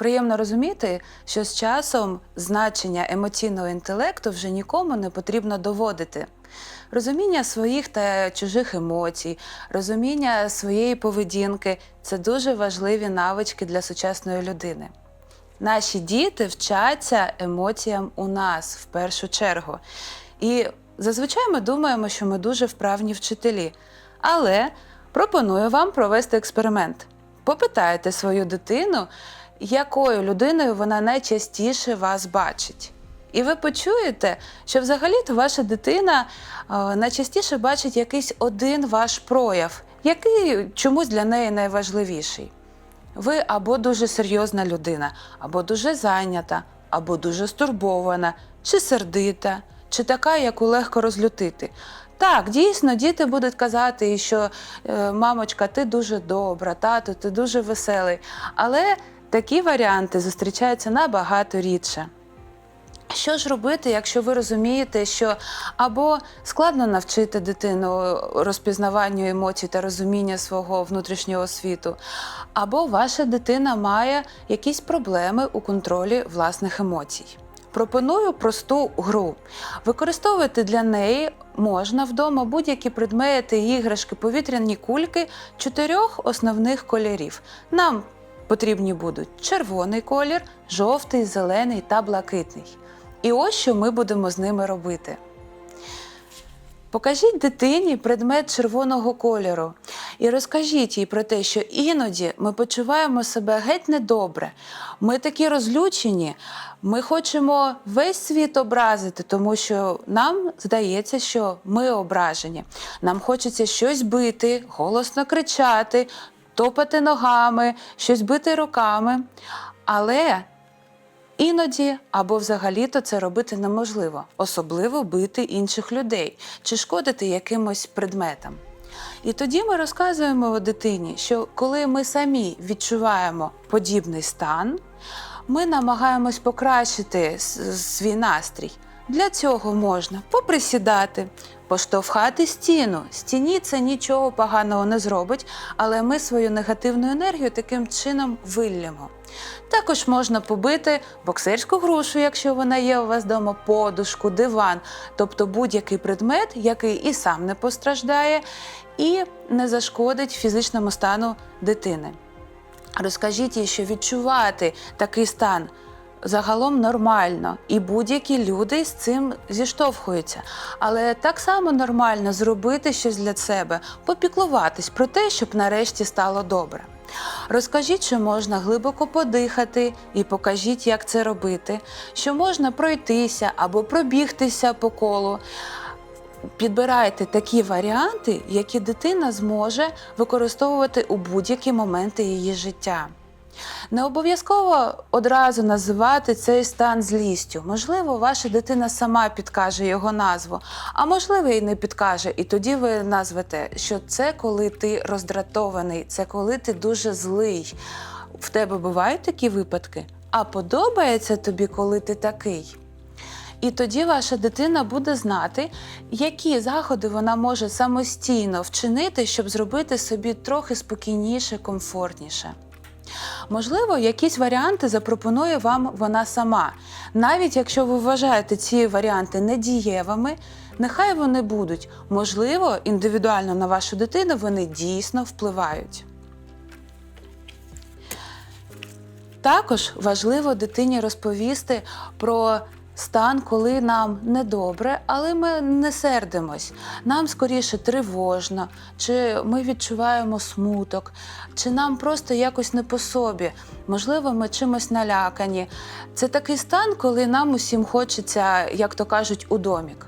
Приємно розуміти, що з часом значення емоційного інтелекту вже нікому не потрібно доводити. Розуміння своїх та чужих емоцій, розуміння своєї поведінки це дуже важливі навички для сучасної людини. Наші діти вчаться емоціям у нас в першу чергу. І зазвичай ми думаємо, що ми дуже вправні вчителі. Але пропоную вам провести експеримент. Попитайте свою дитину, якою людиною вона найчастіше вас бачить. І ви почуєте, що взагалі-то ваша дитина е, найчастіше бачить якийсь один ваш прояв, який чомусь для неї найважливіший. Ви або дуже серйозна людина, або дуже зайнята, або дуже стурбована, чи сердита, чи така, яку легко розлютити. Так, дійсно, діти будуть казати, що е, мамочка, ти дуже добра, тато, ти дуже веселий. Але такі варіанти зустрічаються набагато рідше. Що ж робити, якщо ви розумієте, що або складно навчити дитину розпізнаванню емоцій та розуміння свого внутрішнього світу, або ваша дитина має якісь проблеми у контролі власних емоцій? Пропоную просту гру. Використовувати для неї можна вдома будь-які предмети, іграшки, повітряні кульки чотирьох основних кольорів. Нам потрібні будуть червоний колір, жовтий, зелений та блакитний. І ось що ми будемо з ними робити. Покажіть дитині предмет червоного кольору і розкажіть їй про те, що іноді ми почуваємо себе геть недобре. Ми такі розлючені, ми хочемо весь світ образити, тому що нам здається, що ми ображені. Нам хочеться щось бити, голосно кричати, топати ногами, щось бити руками. Але Іноді або взагалі-то це робити неможливо, особливо бити інших людей чи шкодити якимось предметам. І тоді ми розказуємо дитині, що коли ми самі відчуваємо подібний стан, ми намагаємось покращити свій настрій. Для цього можна поприсідати, поштовхати стіну. Стіні це нічого поганого не зробить, але ми свою негативну енергію таким чином виллємо. Також можна побити боксерську грушу, якщо вона є у вас вдома, подушку, диван, тобто будь-який предмет, який і сам не постраждає, і не зашкодить фізичному стану дитини. Розкажіть їй, що відчувати такий стан загалом нормально, і будь-які люди з цим зіштовхуються. Але так само нормально зробити щось для себе, попіклуватись про те, щоб нарешті стало добре. Розкажіть, що можна глибоко подихати і покажіть, як це робити, що можна пройтися або пробігтися по колу. Підбирайте такі варіанти, які дитина зможе використовувати у будь-які моменти її життя. Не обов'язково одразу називати цей стан злістю. Можливо, ваша дитина сама підкаже його назву, а можливо, і не підкаже. І тоді ви назвете, що це коли ти роздратований, це коли ти дуже злий. В тебе бувають такі випадки? А подобається тобі, коли ти такий? І тоді ваша дитина буде знати, які заходи вона може самостійно вчинити, щоб зробити собі трохи спокійніше, комфортніше. Можливо, якісь варіанти запропонує вам вона сама. Навіть якщо ви вважаєте ці варіанти недієвими, нехай вони будуть. Можливо, індивідуально на вашу дитину вони дійсно впливають. Також важливо дитині розповісти про стан, коли нам недобре, але ми не сердимось. Нам скоріше тривожно, чи ми відчуваємо смуток, чи нам просто якось не по собі. Можливо, ми чимось налякані. Це такий стан, коли нам усім хочеться, як то кажуть, у домік.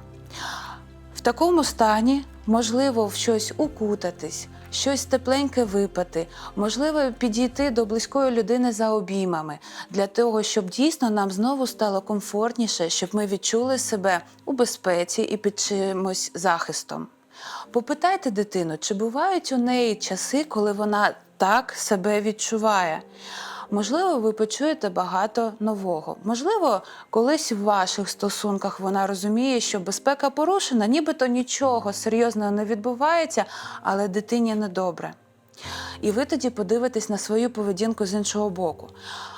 В такому стані можливо в щось укутатись, щось тепленьке випити, можливо, підійти до близької людини за обіймами для того, щоб дійсно нам знову стало комфортніше, щоб ми відчули себе у безпеці і під чимось захистом. Попитайте дитину, чи бувають у неї часи, коли вона так себе відчуває. Можливо, ви почуєте багато нового. Можливо, колись в ваших стосунках вона розуміє, що безпека порушена, нібито нічого серйозного не відбувається, але дитині недобре. І ви тоді подивитесь на свою поведінку з іншого боку.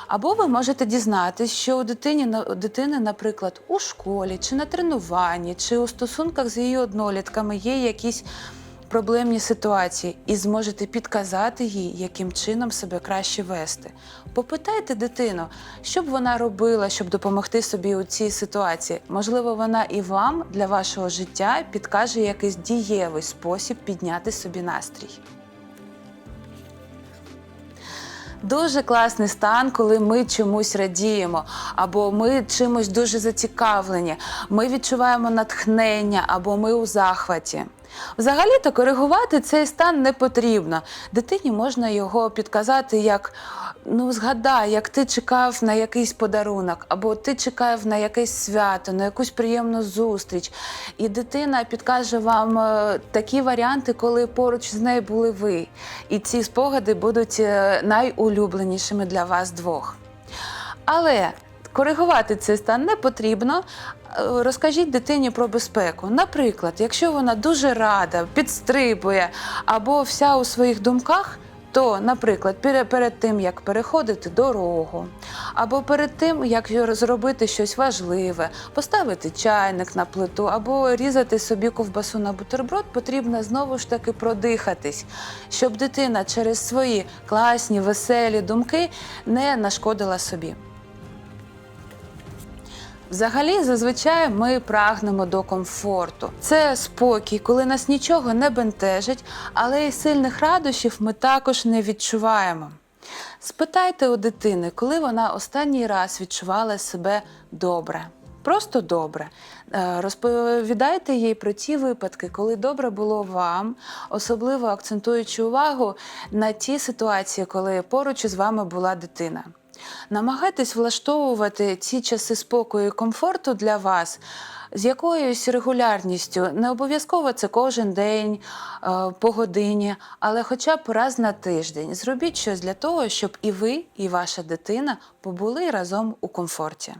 Або ви можете дізнатись, що у дитині, у дитини, наприклад, у школі, чи на тренуванні, чи у стосунках з її однолітками є якісь проблемні ситуації, і зможете підказати їй, яким чином себе краще вести. Попитайте дитину, що б вона робила, щоб допомогти собі у цій ситуації. Можливо, вона і вам для вашого життя підкаже якийсь дієвий спосіб підняти собі настрій. Дуже класний стан, коли ми чомусь радіємо, або ми чимось дуже зацікавлені, ми відчуваємо натхнення, або ми у захваті. Взагалі-то коригувати цей стан не потрібно. Дитині можна його підказати як ну згадай, як ти чекав на якийсь подарунок, або ти чекав на якесь свято, на якусь приємну зустріч. І дитина підкаже вам е, такі варіанти, коли поруч з нею були ви. І ці спогади будуть е, найулюбленішими для вас двох. Але коригувати цей стан не потрібно. Е, Розкажіть дитині про безпеку. Наприклад, якщо вона дуже рада, підстрибує або вся у своїх думках. То, наприклад, перед тим, як переходити дорогу, або перед тим, як зробити щось важливе, поставити чайник на плиту, або різати собі ковбасу на бутерброд, потрібно знову ж таки продихатись, щоб дитина через свої класні, веселі думки не нашкодила собі. Взагалі, зазвичай ми прагнемо до комфорту. Це спокій, коли нас нічого не бентежить, але й сильних радощів ми також не відчуваємо. Спитайте у дитини, коли вона останній раз відчувала себе добре. Просто добре. Е, Розповідайте їй про ті випадки, коли добре було вам, особливо акцентуючи увагу на ті ситуації, коли поруч із вами була дитина. Намагайтесь влаштовувати ці часи спокою і комфорту для вас з якоюсь регулярністю. Не обов'язково це кожен день, е, по годині, але хоча б раз на тиждень. Зробіть щось для того, щоб і ви, і ваша дитина побули разом у комфорті.